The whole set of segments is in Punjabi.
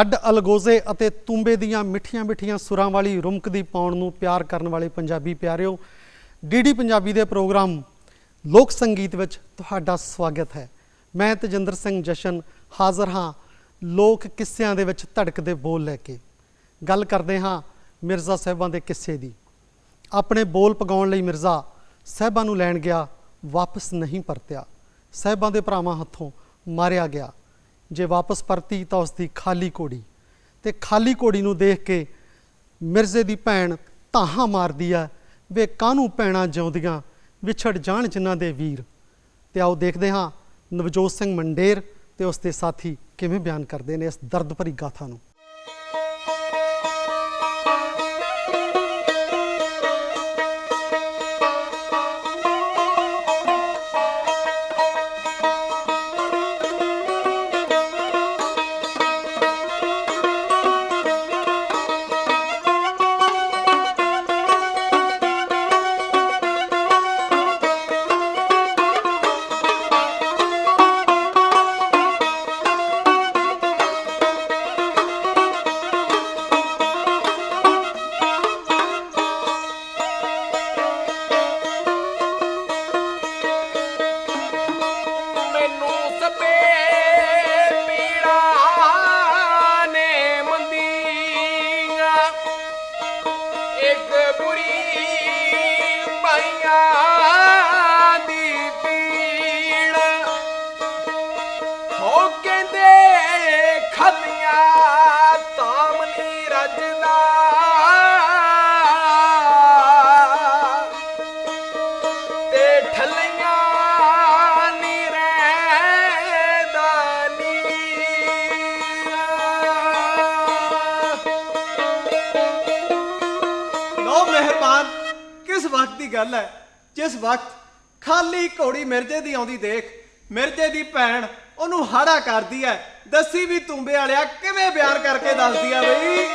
ਢੱਡ ਅਲਗੋਜ਼ੇ ਅਤੇ ਤੁੰਬੇ ਦੀਆਂ ਮਿੱਠੀਆਂ-ਮਿੱਠੀਆਂ ਸੁਰਾਂ ਵਾਲੀ ਰੁਮਕਦੀ ਪਾਉਣ ਨੂੰ ਪਿਆਰ ਕਰਨ ਵਾਲੇ ਪੰਜਾਬੀ ਪਿਆਰਿਓ ਡੀਡੀ ਪੰਜਾਬੀ ਦੇ ਪ੍ਰੋਗਰਾਮ ਲੋਕ ਸੰਗੀਤ ਵਿੱਚ ਤੁਹਾਡਾ ਸਵਾਗਤ ਹੈ। ਮੈਂ ਤਜਿੰਦਰ ਸਿੰਘ ਜਸ਼ਨ ਹਾਜ਼ਰ ਹਾਂ ਲੋਕ ਕਿੱਸਿਆਂ ਦੇ ਵਿੱਚ ਧੜਕਦੇ ਬੋਲ ਲੈ ਕੇ। ਗੱਲ ਕਰਦੇ ਹਾਂ ਮਿਰਜ਼ਾ ਸਾਹਿਬਾਂ ਦੇ ਕਿੱਸੇ ਦੀ। ਆਪਣੇ ਬੋਲ ਪਗਾਉਣ ਲਈ ਮਿਰਜ਼ਾ ਸਾਹਿਬਾਂ ਨੂੰ ਲੈਣ ਗਿਆ, ਵਾਪਸ ਨਹੀਂ ਪਰਤਿਆ। ਸਾਹਿਬਾਂ ਦੇ ਭਰਾਵਾਂ ਹੱਥੋਂ ਮਾਰਿਆ ਗਿਆ। ਜੇ ਵਾਪਸ ਪਰਤੀ ਤਾਂ ਉਸ ਦੀ ਖਾਲੀ ਕੋੜੀ। ਤੇ ਖਾਲੀ ਕੋੜੀ ਨੂੰ ਦੇਖ ਕੇ ਮਿਰਜ਼ੇ ਦੀ ਭੈਣ ਧਾਹਾਂ ਮਾਰਦੀ ਆ, ਵੇ ਕਾਹਨੂੰ ਪੈਣਾ ਜਿਉਂਦੀਆਂ, ਵਿਛੜ ਜਾਣ ਜਿਨ੍ਹਾਂ ਦੇ ਵੀਰ। ਤੇ ਆਓ ਦੇਖਦੇ ਹਾਂ ਨਵਜੋਤ ਸਿੰਘ ਮੰਡੇਰ ਤੇ ਉਸ ਦੇ ਸਾਥੀ ਕਿਵੇਂ ਬਿਆਨ ਕਰਦੇ ਨੇ ਇਸ ਦਰਦ ਭਰੀ ਗਾਥਾ ਨੂੰ। ਇੱਕ ਜਿਸ ਵਕਤ ਖਾਲੀ ਘੋੜੀ ਮਿਰਜੇ ਦੀ ਆਉਂਦੀ ਦੇਖ, ਮਿਰਜੇ ਦੀ ਭੈਣ ਉਹਨੂੰ ਹਾੜਾ ਕਰਦੀ ਹੈ ਦੱਸੀ ਵੀ ਤੂੰਬੇ ਵਾਲਿਆ ਕਿਵੇਂ ਬਿਆਨ ਕਰਕੇ ਦੱਸਦੀ ਆ ਬਈ?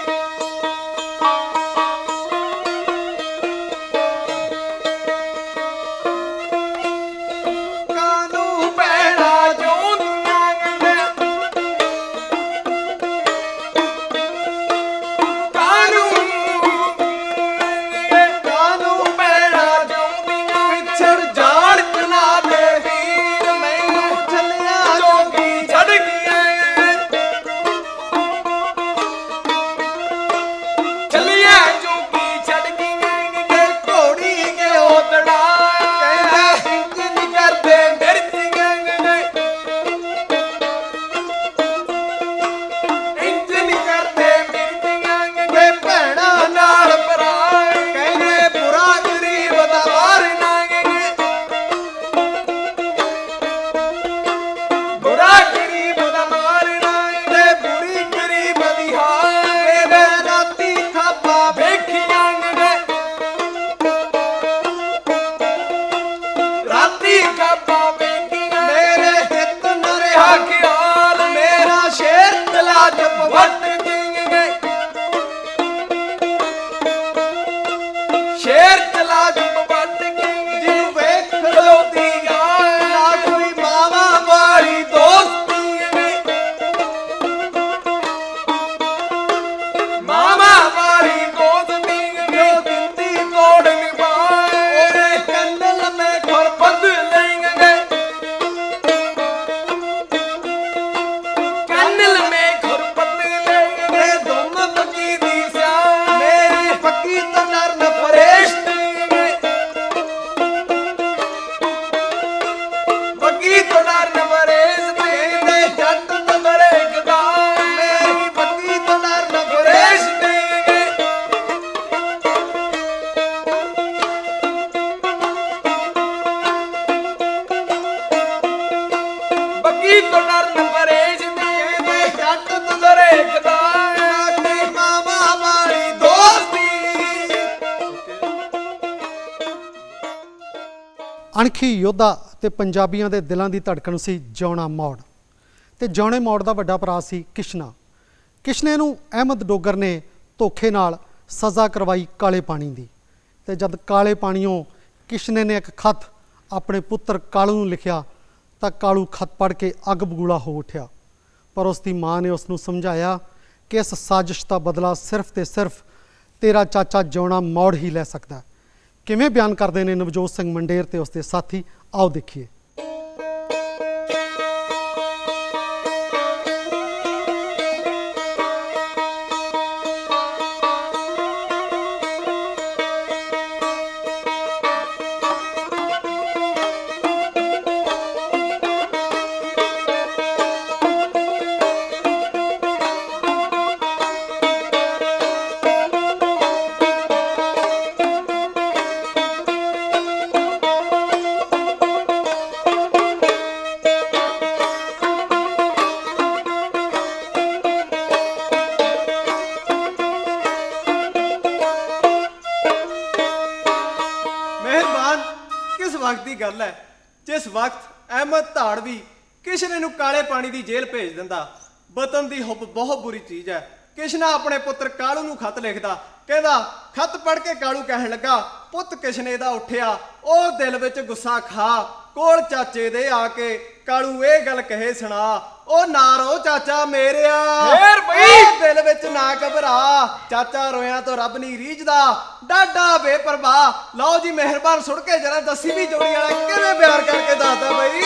ਅਣਖੀ ਯੋਧਾ ਤੇ ਪੰਜਾਬੀਆਂ ਦੇ ਦਿਲਾਂ ਦੀ ਧੜਕਣ ਸੀ ਜੌਣਾ ਮੌੜ। ਤੇ ਜੌਣੇ ਮੌੜ ਦਾ ਵੱਡਾ ਭਰਾ ਸੀ ਕਿਸ਼ਨਾ। ਕਿਸ਼ਨੇ ਨੂੰ ਅਹਿਮਦ ਡੋਗਰ ਨੇ ਧੋਖੇ ਨਾਲ ਸਜ਼ਾ ਕਰਵਾਈ ਕਾਲੇ ਪਾਣੀ ਦੀ। ਤੇ ਜਦ ਕਾਲੇ ਪਾਣੀੋਂ ਕਿਸ਼ਨੇ ਨੇ ਇੱਕ ਖਤ ਆਪਣੇ ਪੁੱਤਰ ਕਾਲੂ ਨੂੰ ਲਿਖਿਆ, ਤਾਂ ਕਾਲੂ ਖਤ ਪੜ੍ਹ ਕੇ ਅੱਗ ਬਗੂਲਾ ਹੋ ਉੱਠਿਆ। ਪਰ ਉਸ ਦੀ ਮਾਂ ਨੇ ਉਸ ਨੂੰ ਸਮਝਾਇਆ ਕਿ ਇਸ ਸਾਜ਼ਿਸ਼ ਦਾ ਬਦਲਾ ਸਿਰਫ ਤੇ ਸਿਰਫ ਤੇਰਾ ਚਾਚਾ ਜਿਉਣਾ ਮੌੜ ਹੀ ਲੈ ਸਕਦਾ ਕਿਵੇਂ ਬਿਆਨ ਕਰਦੇ ਨੇ ਨਵਜੋਤ ਸਿੰਘ ਮੰਡੇਰ ਤੇ ਉਸਦੇ ਸਾਥੀ? ਆਓ ਦੇਖੀਏ। ਕਾਲੇ ਪਾਣੀ ਦੀ ਜੇਲ੍ਹ ਭੇਜ ਦਿੰਦਾ। ਵਤਨ ਦੀ ਹੁੱਬ ਬਹੁਤ ਬੁਰੀ ਚੀਜ਼ ਹੈ। ਕਿਸ਼ਨਾ ਆਪਣੇ ਪੁੱਤਰ ਕਾਲੂ ਨੂੰ ਖਤ ਲਿਖਦਾ। ਕਹਿੰਦਾ ਖਤ ਪੜ੍ਹ ਕੇ ਕਾਲੂ ਕਹਿਣ ਲੱਗਾ ਪੁੱਤ ਕਿਸ਼ਨੇ ਦਾ ਉੱਠਿਆ ਉਹ ਦਿਲ ਵਿੱਚ ਗੁੱਸਾ ਖਾ ਕੋਲ ਚਾਚੇ ਦੇ ਆ ਕੇ ਕਾਲੂ ਇਹ ਗੱਲ ਕਹੇ ਸੁਣਾ ਉਹ ਨਾਰੋ ਚਾਚਾ ਮੇਰਿਆ ਫੇਰ ਬਈ। ਉਹ ਦਿਲ ਵਿੱਚ ਨਾ ਘਬਰਾ ਚਾਚਾ ਰੋਇਆਂ ਤੋਂ ਰੱਬ ਨਹੀਂ ਰੀਝਦਾ ਡਾਡਾ ਬੇਪਰਵਾਹ ਲਓ ਜੀ ਮਿਹਰਬਾਨ ਸੁਣ ਕੇ ਜਰਾ ਦੱਸੀ ਵੀ ਜੋੜੀ ਵਾਲਾ ਕਿਵੇਂ ਪਿਆਰ ਕਰਕੇ ਦੱਸਦਾ ਬਈ?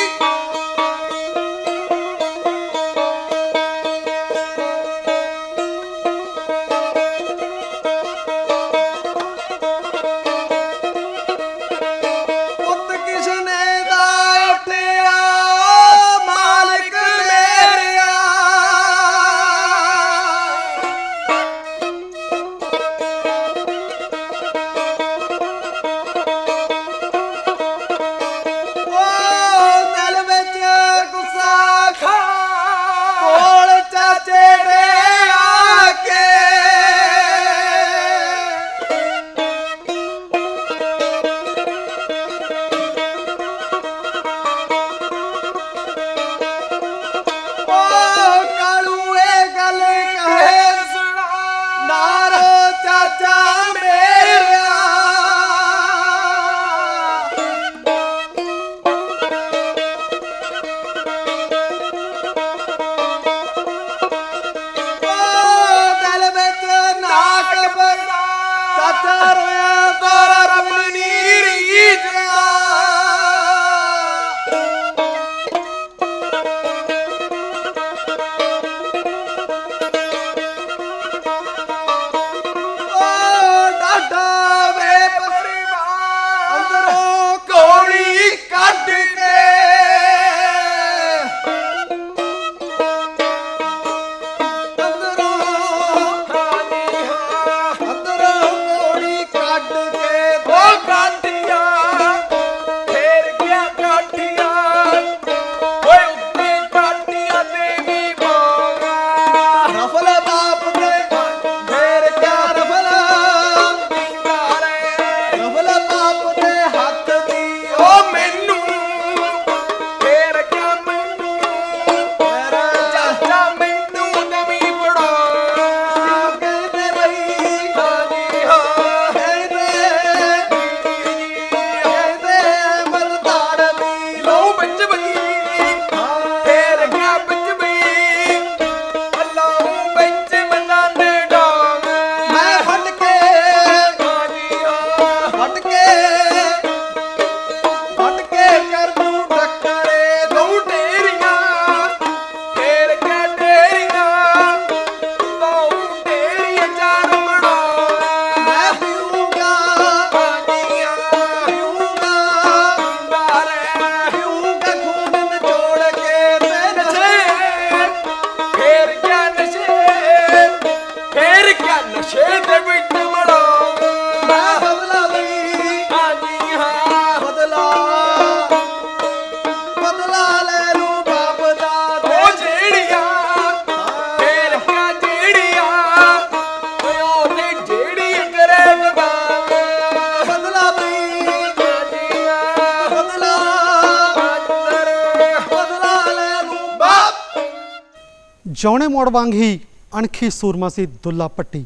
ਜੌਣੇ ਮੋੜ ਵਾਂਗ ਹੀ ਅਣਖੀ ਸੂਰਮਾ ਸੀ ਦੁੱਲਾ ਪੱਟੀ।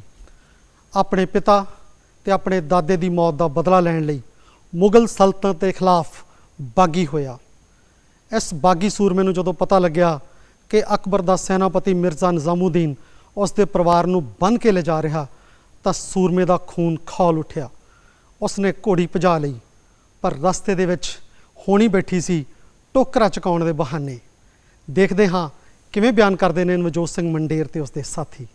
ਆਪਣੇ ਪਿਤਾ ਤੇ ਆਪਣੇ ਦਾਦੇ ਦੀ ਮੌਤ ਦਾ ਬਦਲਾ ਲੈਣ ਲਈ ਮੁਗਲ ਸਲਤਨਤ ਦੇ ਖਿਲਾਫ ਬਾਗੀ ਹੋਇਆ। ਇਸ ਬਾਗੀ ਸੂਰਮੇ ਨੂੰ ਜਦੋਂ ਪਤਾ ਲੱਗਿਆ ਕਿ ਅਕਬਰ ਦਾ ਸੈਨਾਪਤੀ ਮਿਰਜ਼ਾ ਨਿਜ਼ਾਮੂਦੀਨ ਉਸ ਦੇ ਪਰਿਵਾਰ ਨੂੰ ਬੰਨ ਕੇ ਲਿਜਾ ਰਿਹਾ, ਤਾਂ ਸੂਰਮੇ ਦਾ ਖੂਨ ਖੌਲ ਉੱਠਿਆ। ਉਸਨੇ ਘੋੜੀ ਭਜਾ ਲਈ, ਪਰ ਰਸਤੇ ਦੇ ਵਿੱਚ ਹੋਣੀ ਬੈਠੀ ਸੀ ਟੋਕਰਾ ਚੁਕਾਉਣ ਦੇ ਬਹਾਨੇ। ਦੇਖਦੇ ਹਾਂ ਕਿਵੇਂ ਬਿਆਨ ਕਰਦੇ ਨੇ ਨਵਜੋਤ ਸਿੰਘ ਮੰਡੇਰ ਤੇ ਉਸਦੇ ਸਾਥੀ?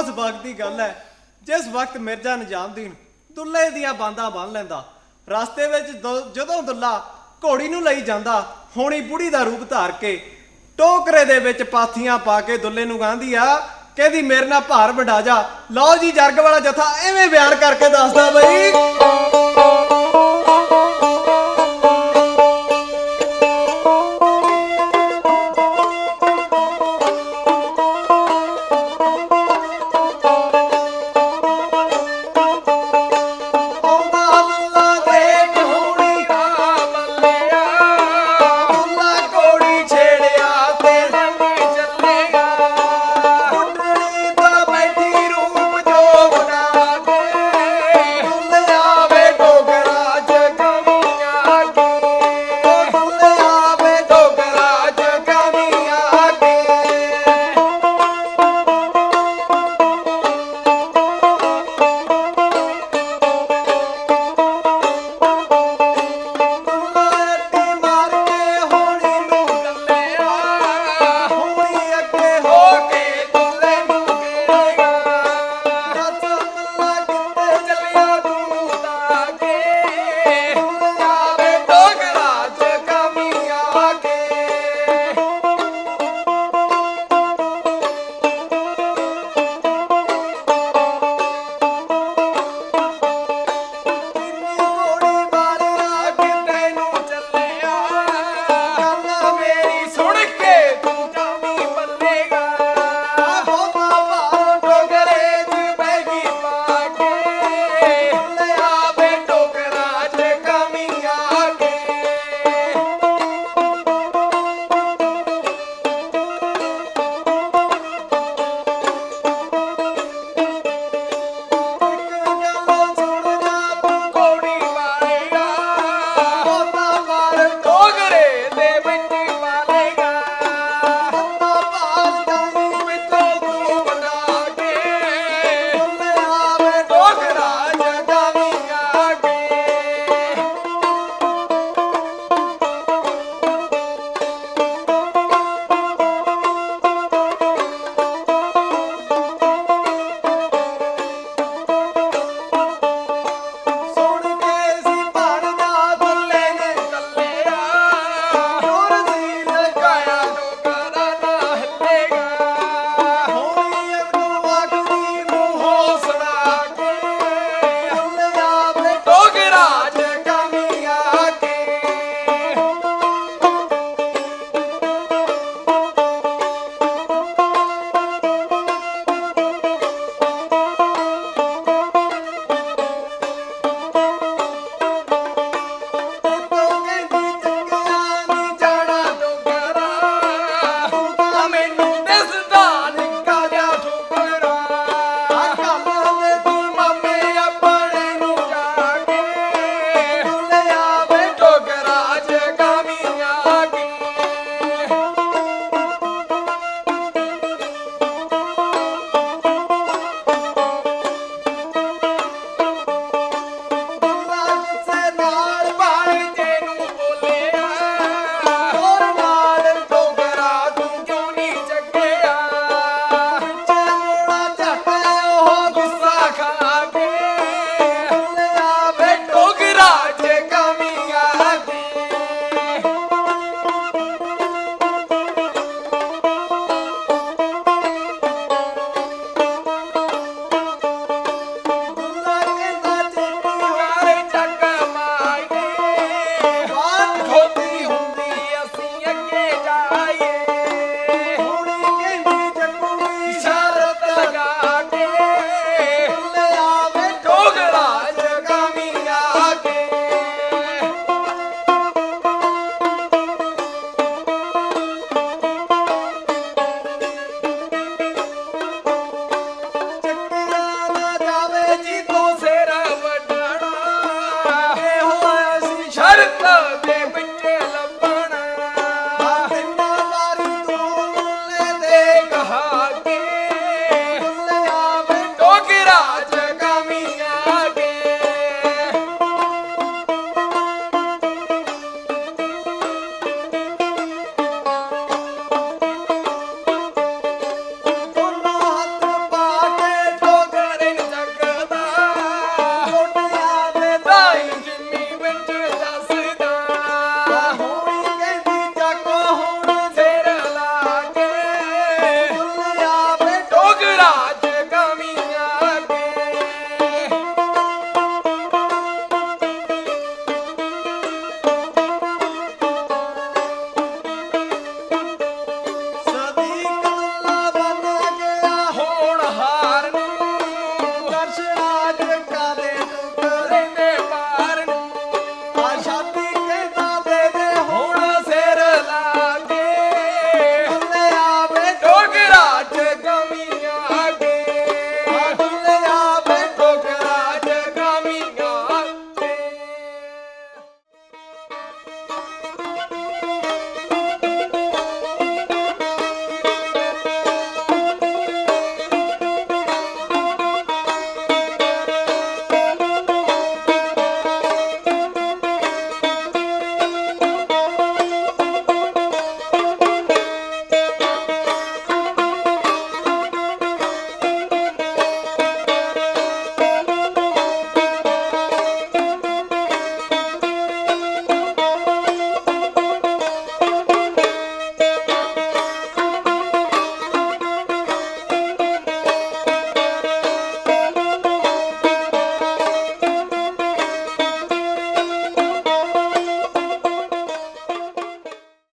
ਉਸ ਵਕਤ ਦੀ ਗੱਲ ਹੈ, ਜਿਸ ਵਕਤ ਮਿਰਜ਼ਾ ਨਿਜ਼ਾਮਦੀਨ ਦੁੱਲੇ ਦੀਆਂ ਬਾਂਦਾਂ ਬੰਨ ਲੈਂਦਾ, ਰਸਤੇ ਵਿੱਚ ਦੁ- ਜਦੋਂ ਦੁੱਲਾ ਘੋੜੀ ਨੂੰ ਲਈ ਜਾਂਦਾ, ਹੋਣੀ ਬੁੜੀ ਦਾ ਰੂਪ ਧਾਰ ਕੇ ਟੋਕਰੇ ਦੇ ਵਿੱਚ ਪਾਥੀਆਂ ਪਾ ਕੇ ਦੁੱਲੇ ਨੂੰ ਗਾਂਦੀ ਆ, ਕਹਿੰਦੀ, ਮੇਰੇ ਨਾਲ ਭਾਰ ਵਡਾ ਜਾ। ਲਓ ਜੀ, ਜਰਗ ਵਾਲਾ ਜਥਾ ਐਵੇਂ ਬਿਆਨ ਕਰਕੇ ਦੱਸਦਾ ਬਈ।